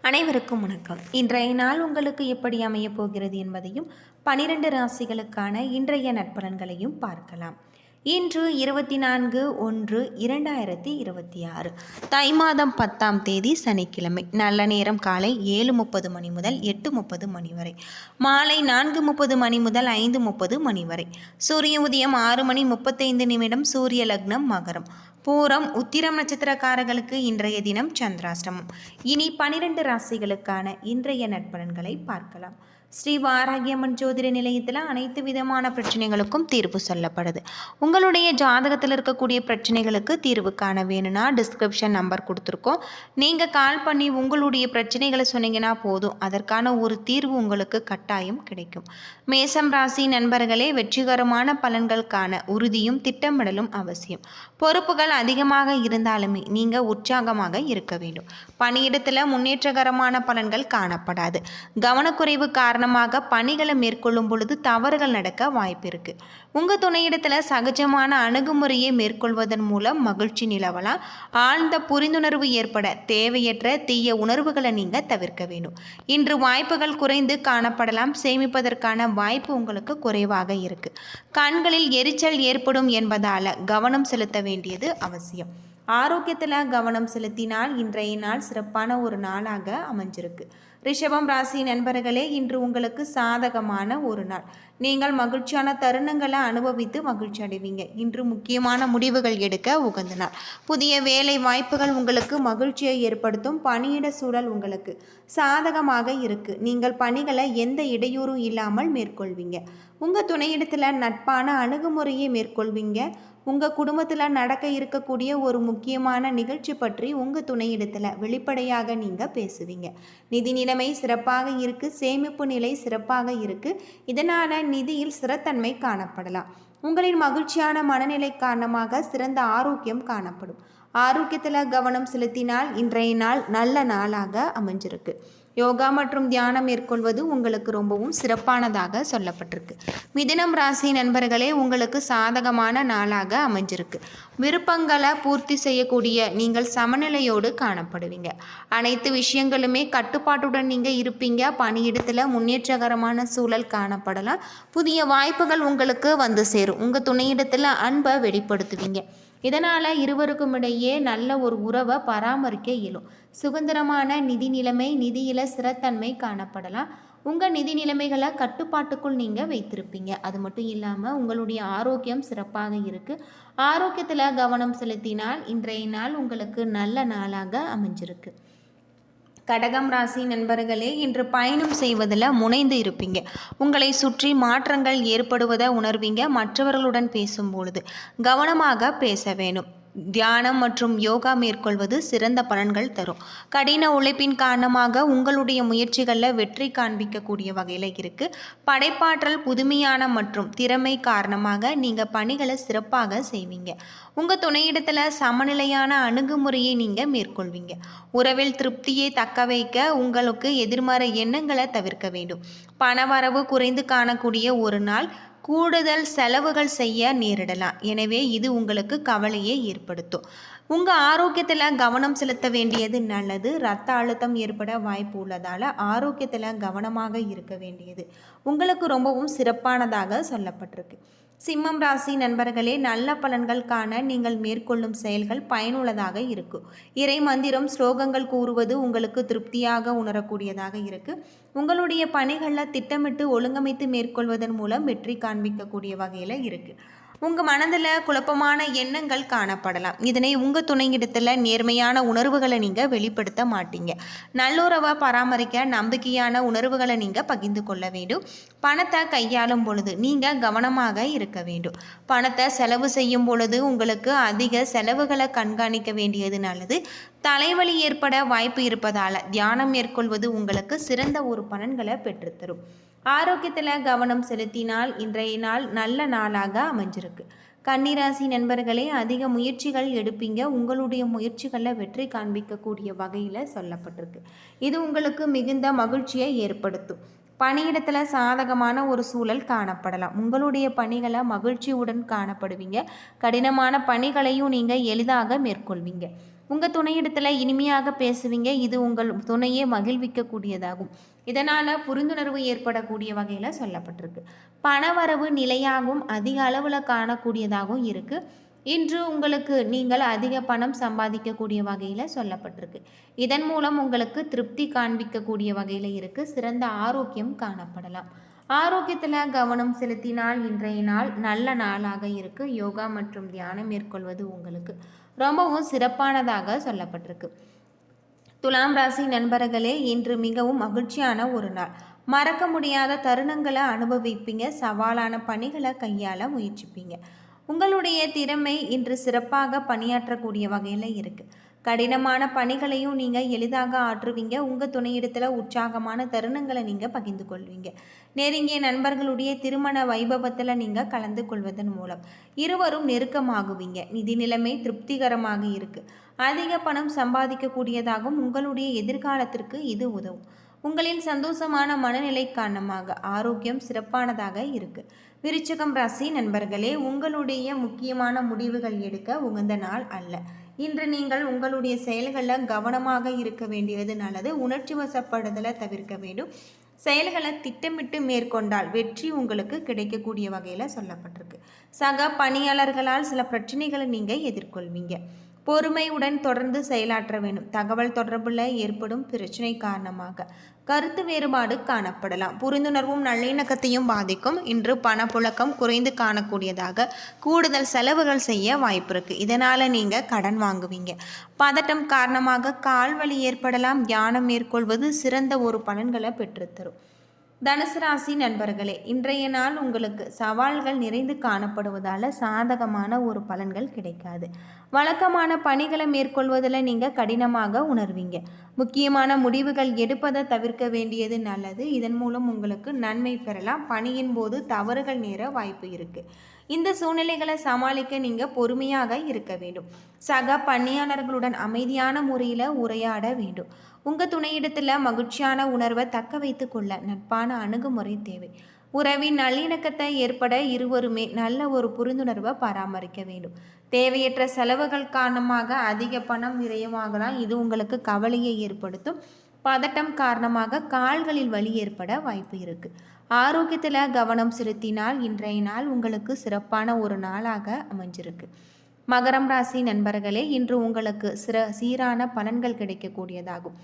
அனைவருக்கும் வணக்கம். இன்றைய நாள் உங்களுக்கு எப்படி அமையப் போகிறது என்பதையும் பனிரெண்டு ராசிகளுக்கான இன்றைய நட்பலன்களையும் பார்க்கலாம். இன்று இருபத்தி நான்கு ஒன்று இரண்டாயிரத்தி இருபத்தி ஆறு. தை மாதம் பத்தாம் தேதி சனிக்கிழமை. நல்ல நேரம் காலை ஏழு முப்பது மணி முதல் எட்டு முப்பது மணி வரை. மாலை நான்கு முப்பது மணி முதல் ஐந்து முப்பது மணி வரை. சூரிய உதயம் ஆறு மணி முப்பத்தைந்து நிமிடம் சூரிய லக்னம் மகரம். பூரம் உத்திரம் நட்சத்திரக்காரர்களுக்கு இன்றைய தினம் சந்திராஷ்டமம். இனி பனிரெண்டு ராசிகளுக்கான இன்றைய நட்பலன்களை பார்க்கலாம். ஸ்ரீ வாராகியம்மன் ஜோதிட நிலையத்தில் அனைத்து விதமான பிரச்சனைகளுக்கும் தீர்வு சொல்லப்படுது. உங்களுடைய ஜாதகத்தில் இருக்கக்கூடிய பிரச்சனைகளுக்கு தீர்வு காண வேணும்னா டிஸ்கிரிப்ஷன் நம்பர் கொடுத்துருக்கோம். நீங்கள் கால் பண்ணி உங்களுடைய பிரச்சனைகளை சொன்னீங்கன்னா போதும். அதற்கான ஒரு தீர்வு உங்களுக்கு கட்டாயம் கிடைக்கும். மேசம் ராசி நண்பர்களே வெற்றிகரமான பலன்கள் காண உறுதியும் திட்டமிடலும் அவசியம். பொறுப்புகள் அதிகமாக இருந்தாலுமே நீங்கள் உற்சாகமாக இருக்க வேண்டும். பணியிடத்தில் முன்னேற்றகரமான பலன்கள் காணப்படாது. கவனக்குறைவு காரணமாக பணிகளை மேற்கொள்ளும் பொழுது தவறுகள் நடக்க வாய்ப்பு இருக்கு. உங்கள் துணையிடத்தில் சகஜமான அணுகுமுறையை மேற்கொள்வதன் மூலம் மகிழ்ச்சி நிலவலாம். ஆழ்ந்த புரிந்துணர்வு ஏற்பட தேவையற்ற தீய உணர்வுகளை நீங்கள் தவிர்க்க வேணும் இன்று வாய்ப்புகள் குறைந்து காணப்படலாம். சேமிப்பதற்கான வாய்ப்பு உங்களுக்கு குறைவாக இருக்கு. கண்களில் எரிச்சல் ஏற்படும் என்பதால் கவனம் செலுத்த வேண்டியது அவசியம். ஆரோக்கியத்தில் கவனம் செலுத்தினால் இன்றைய நாள் சிறப்பான ஒரு நாளாக அமைஞ்சிருக்கு. ரிஷபம் ராசி நண்பர்களே இன்று உங்களுக்கு சாதகமான ஒரு நாள். நீங்கள் மகிழ்ச்சியான தருணங்களை அனுபவித்து மகிழ்ச்சி அடைவீங்க. இன்று முக்கியமான முடிவுகள் எடுக்க உகந்த நாள். புதிய வேலை வாய்ப்புகள் உங்களுக்கு மகிழ்ச்சியை ஏற்படுத்தும். பணியிட சூழல் உங்களுக்கு சாதகமாக இருக்கு. நீங்கள் பணிகளை எந்த இடையூறும் இல்லாமல் மேற்கொள்வீங்க. உங்கள் துணையிடத்தில் நட்பான அணுகுமுறையை மேற்கொள்வீங்க. உங்கள் குடும்பத்தில் நடக்க இருக்கக்கூடிய ஒரு முக்கியமான நிகழ்ச்சி பற்றி உங்கள் துணையிடத்தில் வெளிப்படையாக நீங்கள் பேசுவீங்க. நிதி நிலைமை சிறப்பாக இருக்குது சேமிப்பு நிலை சிறப்பாக இருக்குது இதனால் நிதியில் சிறத்தன்மை காணப்படலாம். உங்களின் மகிழ்ச்சியான மனநிலை காரணமாக சிறந்த ஆரோக்கியம் காணப்படும். ஆரோக்கியத்தில் கவனம் செலுத்தினால் இன்றைய நாள் நல்ல நாளாக அமைஞ்சிருக்கு. யோகா மற்றும் தியானம் மேற்கொள்வது உங்களுக்கு ரொம்பவும் சிறப்பானதாக சொல்லப்பட்டிருக்கு. மிதினம் ராசி நண்பர்களே உங்களுக்கு சாதகமான நாளாக அமைஞ்சிருக்கு. விருப்பங்களை பூர்த்தி செய்யக்கூடிய நீங்கள் சமநிலையோடு காணப்படுவீங்க. அனைத்து விஷயங்களுமே கட்டுப்பாட்டுடன் நீங்கள் இருப்பீங்க. பணியிடத்தில் முன்னேற்றகரமான சூழல் காணப்படலாம். புதிய வாய்ப்புகள் உங்களுக்கு வந்து சேரும். உங்கள் துணையிடத்தில் அன்பை வெளிப்படுத்துவீங்க. இதனால் இருவருக்கும் இடையே நல்ல ஒரு உறவை பராமரிக்க இயலும். சுதந்திரமான நிதி நிலைமை நிதியில ஸ்திரத்தன்மை காணப்படலாம். உங்கள் நிதி நிலைமைகளை கட்டுப்பாட்டுக்குள் நீங்கள் வைத்திருப்பீங்க. அது மட்டும் இல்லாமல் உங்களுடைய ஆரோக்கியம் சிறப்பாக இருக்குது ஆரோக்கியத்தில் கவனம் செலுத்தினால் இன்றைய நாள் உங்களுக்கு நல்ல நாளாக அமைஞ்சிருக்கு. கடகம் ராசி நண்பர்களே இன்று பயணம் செய்வதில் முனைந்து இருப்பீங்க. உங்களை சுற்றி மாற்றங்கள் ஏற்படுவதை உணர்வீங்க. மற்றவர்களுடன் பேசும்பொழுது கவனமாக பேச வேணும் தியானம் மற்றும் யோகா மேற்கொள்வது சிறந்த பலன்கள் தரும். கடின உழைப்பின் காரணமாக உங்களுடைய முயற்சிகளில் வெற்றி காண்பிக்கக்கூடிய வகையில் இருக்குது படைப்பாற்றல் புதுமையான மற்றும் திறமை காரணமாக நீங்கள் பணிகளை சிறப்பாக செய்வீங்க. உங்கள் துணையிடத்தில் சமநிலையான அணுகுமுறையை நீங்கள் மேற்கொள்வீங்க. உறவில் திருப்தியை தக்க வைக்க உங்களுக்கு எதிர்மறை எண்ணங்களை தவிர்க்க வேண்டும். பணவரவு குறைந்து காணக்கூடிய ஒரு நாள் கூடுதல் செலவுகள் செய்ய நேரிடலாம். எனவே இது உங்களுக்கு கவலையை ஏற்படுத்தும். உங்கள் ஆரோக்கியத்தில் கவனம் செலுத்த வேண்டியது நல்லது. ரத்த அழுத்தம் ஏற்பட வாய்ப்பு உள்ளதால் ஆரோக்கியத்தில் கவனமாக இருக்க வேண்டியது. உங்களுக்கு ரொம்பவும் சிறப்பானதாக சொல்லப்பட்டிருக்கு. சிம்மம் ராசி நண்பர்களே நல்ல பலன்கள் காண நீங்கள் மேற்கொள்ளும் செயல்கள் பயனுள்ளதாக இருக்கும் இறை மந்திரம் ஸ்லோகங்கள் கூறுவது உங்களுக்கு திருப்தியாக உணரக்கூடியதாக இருக்குது உங்களுடைய பணிகளில் திட்டமிட்டு ஒழுங்கமைத்து மேற்கொள்வதன் மூலம் வெற்றி காண்பிக்கக்கூடிய வகையில் இருக்குது உங்கள் மனதில் குழப்பமான எண்ணங்கள் காணப்படலாம். இதனை உங்கள் துணையிடத்தில் நேர்மையான உணர்வுகளை நீங்கள் வெளிப்படுத்த மாட்டீங்க. நல்லுறவை பராமரிக்க நம்பிக்கையான உணர்வுகளை நீங்கள் பகிர்ந்து கொள்ள வேண்டும். பணத்தை கையாளும் பொழுது நீங்கள் கவனமாக இருக்க வேண்டும். பணத்தை செலவு செய்யும் பொழுது உங்களுக்கு அதிக செலவுகளை கண்காணிக்க வேண்டியது நல்லது. தலைவலி ஏற்பட வாய்ப்பு இருப்பதால் தியானம் மேற்கொள்வது உங்களுக்கு சிறந்த ஒரு பலன்களை பெற்றுத்தரும். ஆரோக்கியத்தில் கவனம் செலுத்தினால் இன்றைய நாள் நல்ல நாளாக அமைஞ்சிருக்கு. கன்னிராசி நண்பர்களே அதிக முயற்சிகள் எடுப்பீங்க. உங்களுடைய முயற்சிகளில் வெற்றி காண்பிக்கக்கூடிய வகையில் சொல்லப்பட்டிருக்கு. இது உங்களுக்கு மிகுந்த மகிழ்ச்சியை ஏற்படுத்தும். பணியிடத்தில் சாதகமான ஒரு சூழல் காணப்படலாம். உங்களுடைய பணிகளை மகிழ்ச்சியுடன் காணப்படுவீங்க. கடினமான பணிகளையும் நீங்கள் எளிதாக மேற்கொள்வீங்க. உங்கள் துணையிடத்தில் இனிமையாக பேசுவீங்க. இது உங்கள் துணையே மகிழ்விக்கக்கூடியதாகும். இதனால் புரிந்துணர்வு ஏற்படக்கூடிய வகையில் சொல்லப்பட்டிருக்கு. பணவரவு நிலையாகவும் அதிக அளவில் காணக்கூடியதாகவும் இருக்குது இன்று உங்களுக்கு நீங்கள் அதிக பணம் சம்பாதிக்கக்கூடிய வகையில் சொல்லப்பட்டிருக்கு. இதன் மூலம் உங்களுக்கு திருப்தி காண்பிக்கக்கூடிய வகையில் இருக்குது சிறந்த ஆரோக்கியம் காணப்படலாம். ஆரோக்கியத்தில் கவனம் செலுத்தினால் இன்றைய நாள் நல்ல நாளாக இருக்குது யோகா மற்றும் தியானம் மேற்கொள்வது உங்களுக்கு ரொம்பவும் சிறப்பானதாக சொல்லப்பட்டிருக்கு. துலாம் ராசி நண்பர்களே இன்று மிகவும் மகிழ்ச்சியான ஒரு நாள். மறக்க முடியாத தருணங்களை அனுபவிப்பீங்க. சவாலான பணிகளை கையாள முயற்சிப்பீங்க. உங்களுடைய திறமை இன்று சிறப்பாக பணியாற்றக்கூடிய வகையில் இருக்குது கடினமான பணிகளையும் நீங்கள் எளிதாக ஆற்றுவீங்க. உங்கள் துணையிடத்தில் உற்சாகமான தருணங்களை நீங்கள் பகிர்ந்து கொள்வீங்க. நெருங்கிய நண்பர்களுடைய திருமண வைபவத்தில் நீங்கள் கலந்து கொள்வதன் மூலம் இருவரும் நெருக்கமாகுவீங்க. நிதி நிலைமை திருப்திகரமாக இருக்குது அதிக பணம் சம்பாதிக்கக்கூடியதாகவும் உங்களுடைய எதிர்காலத்திற்கு இது உதவும். உங்களின் சந்தோஷமான மனநிலை காரணமாக ஆரோக்கியம் சிறப்பானதாக இருக்கு. விருச்சகம் ராசி நண்பர்களே உங்களுடைய முக்கியமான முடிவுகள் எடுக்க உகந்த நாள் அல்ல. இன்று நீங்கள் உங்களுடைய செயல்களில் கவனமாக இருக்க வேண்டியது நல்லது. உணர்ச்சி வசப்படுதலை தவிர்க்க வேண்டும். செயல்களை திட்டமிட்டு மேற்கொண்டால் வெற்றி உங்களுக்கு கிடைக்கக்கூடிய வகையில் சொல்லப்பட்டிருக்கு. சக பணியாளர்களால் சில பிரச்சனைகளை நீங்கள் எதிர்கொள்வீங்க. பொறுமையுடன் தொடர்ந்து செயலாற்ற வேண்டும். தகவல் தொடர்பில் ஏற்படும் பிரச்சனை காரணமாக கருத்து வேறுபாடு காணப்படலாம். புரிந்துணர்வும் நல்லிணக்கத்தையும் பாதிக்கும். இன்று பணப்புழக்கம் குறைந்து காணக்கூடியதாக கூடுதல் செலவுகள் செய்ய வாய்ப்பு இருக்கு. இதனால் நீங்கள் கடன் வாங்குவீங்க. பதட்டம் காரணமாக கால்வழி ஏற்படலாம். தியானம் மேற்கொள்வது சிறந்த ஒரு பலன்களை பெற்றுத்தரும். தனுசு ராசி நண்பர்களே இன்றைய நாள் உங்களுக்கு சவால்கள் நிறைந்து காணப்படுவதால் சாதகமான ஒரு பலன்கள் கிடைக்காது. வழக்கமான பணிகளை மேற்கொள்வதில் நீங்கள் கடினமாக உணர்வீங்க. முக்கியமான முடிவுகள் எடுப்பதை தவிர்க்க வேண்டியது நல்லது. இதன் மூலம் உங்களுக்கு நன்மை பெறலாம். பணியின் போது தவறுகள் நேர வாய்ப்பு இருக்குது இந்த சூழ்நிலைகளை சமாளிக்க நீங்கள் பொறுமையாக இருக்க வேண்டும். சக பணியாளர்களுடன் அமைதியான முறையில் உரையாட வேண்டும். உங்கள் துணையிடத்தில் மகிழ்ச்சியான உணர்வை தக்க வைத்து கொள்ள நட்பான அணுகுமுறை தேவை. உறவின் நல்லிணக்கத்தை ஏற்பட இருவருமே நல்ல ஒரு புரிந்துணர்வை பராமரிக்க வேண்டும். தேவையற்ற செலவுகள் காரணமாக அதிக பணம் விரயமாகலாம். இது உங்களுக்கு கவலையை ஏற்படுத்தும். பதட்டம் காரணமாக கால்களில் வலி ஏற்பட வாய்ப்பு இருக்குது ஆரோக்கியத்தில் கவனம் செலுத்தினால் இன்றைய நாள் உங்களுக்கு சிறப்பான ஒரு நாளாக அமைஞ்சிருக்கு. மகரம் ராசி நண்பர்களே இன்று உங்களுக்கு சிற சீரான பலன்கள் கிடைக்கக்கூடியதாகும்.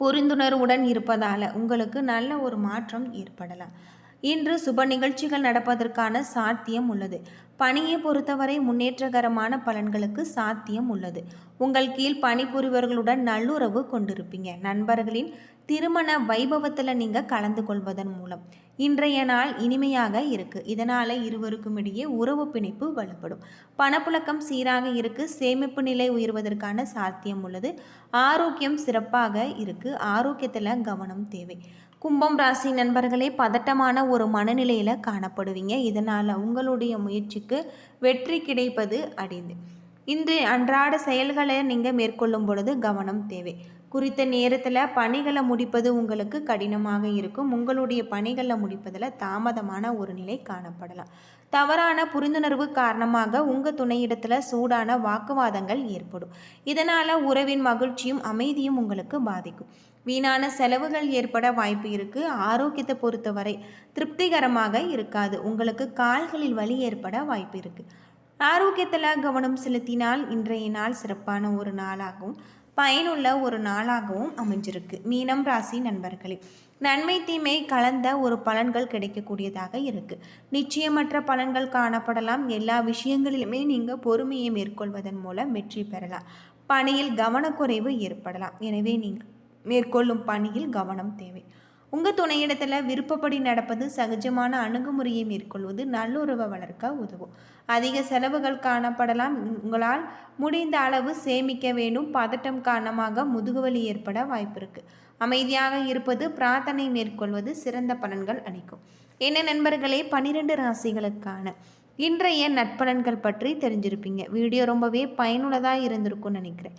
புரிந்துணர்வுடன் இருப்பதால் உங்களுக்கு நல்ல ஒரு மாற்றம் ஏற்படலாம். இன்று சுப நிகழ்ச்சிகள் நடப்பதற்கான சாத்தியம் உள்ளது. பணியை பொறுத்தவரை முன்னேற்றகரமான பலன்களுக்கு சாத்தியம் உள்ளது. உங்கள் கீழ் பணிபுரிவர்களுடன் நல்லுறவு கொண்டிருப்பீங்க. நண்பர்களின் திருமண வைபவத்தில் நீங்கள் கலந்து கொள்வதன் மூலம். இன்றைய நாள் இனிமையாக இருக்குது இதனால் இருவருக்கும் இடையே உறவு பிணைப்பு வலுப்படும். பணப்புழக்கம் சீராக இருக்குது சேமிப்பு நிலை உயர்வதற்கான சாத்தியம் உள்ளது. ஆரோக்கியம் சிறப்பாக இருக்குது ஆரோக்கியத்தில் கவனம் தேவை. கும்பம் ராசி நண்பர்களே பதட்டமான ஒரு மனநிலையில் காணப்படுவீங்க. இதனால் உங்களுடைய முயற்சிக்கு வெற்றி கிடைப்பது அடைந்து. இன்று அன்றாட செயல்களை நீங்கள் மேற்கொள்ளும் பொழுது கவனம் தேவை. குறித்த நேரத்தில் பணிகளை முடிப்பது உங்களுக்கு கடினமாக இருக்கும். உங்களுடைய பணிகளை முடிப்பதில் தாமதமான ஒரு நிலை காணப்படலாம். தவறான புரிந்துணர்வு காரணமாக உங்கள் துணையிடத்தில் சூடான வாக்குவாதங்கள் ஏற்படும். இதனால் உறவின் மகிழ்ச்சியும் அமைதியும் உங்களுக்கு பாதிக்கும். வீணான செலவுகள் ஏற்பட வாய்ப்பு இருக்குது ஆரோக்கியத்தை பொறுத்தவரை திருப்திகரமாக இருக்காது. உங்களுக்கு கால்களில் வலி ஏற்பட வாய்ப்பு இருக்குது ஆரோக்கியத்தில் கவனம் செலுத்தினால் இன்றைய நாள் சிறப்பான ஒரு நாளாகவும் பயனுள்ள ஒரு நாளாகவும் அமைஞ்சிருக்கு. மீனம் ராசி நண்பர்களே நன்மை தீமை கலந்த ஒரு பலன்கள் கிடைக்கக்கூடியதாக இருக்குது நிச்சயமற்ற பலன்கள் காணப்படலாம். எல்லா விஷயங்களிலுமே நீங்கள் பொறுமையை மேற்கொள்வதன் மூலம் வெற்றி பெறலாம். பணியில் கவனக்குறைவு ஏற்படலாம். எனவே நீங்கள் மேற்கொள்ளும் பணியில் கவனம் தேவை. உங்கள் துணையிடத்தில் விருப்பப்படி நடப்பது சகஜமான அணுகுமுறையை மேற்கொள்வது நல்லுறவை வளர்க்க உதவும். அதிக செலவுகள் காணப்படலாம். உங்களால் முடிந்த அளவு சேமிக்க வேண்டும். பதட்டம் காரணமாக முதுகுவலி ஏற்பட வாய்ப்பு இருக்குது அமைதியாக இருப்பது பிரார்த்தனை மேற்கொள்வது சிறந்த பலன்கள் அளிக்கும். என்ன நண்பர்களே பனிரெண்டு ராசிகளுக்கான இன்றைய நட்பலன்கள் பற்றி தெரிஞ்சிருப்பீங்க. வீடியோ ரொம்பவே பயனுள்ளதாக இருந்திருக்கும்னு நினைக்கிறேன்.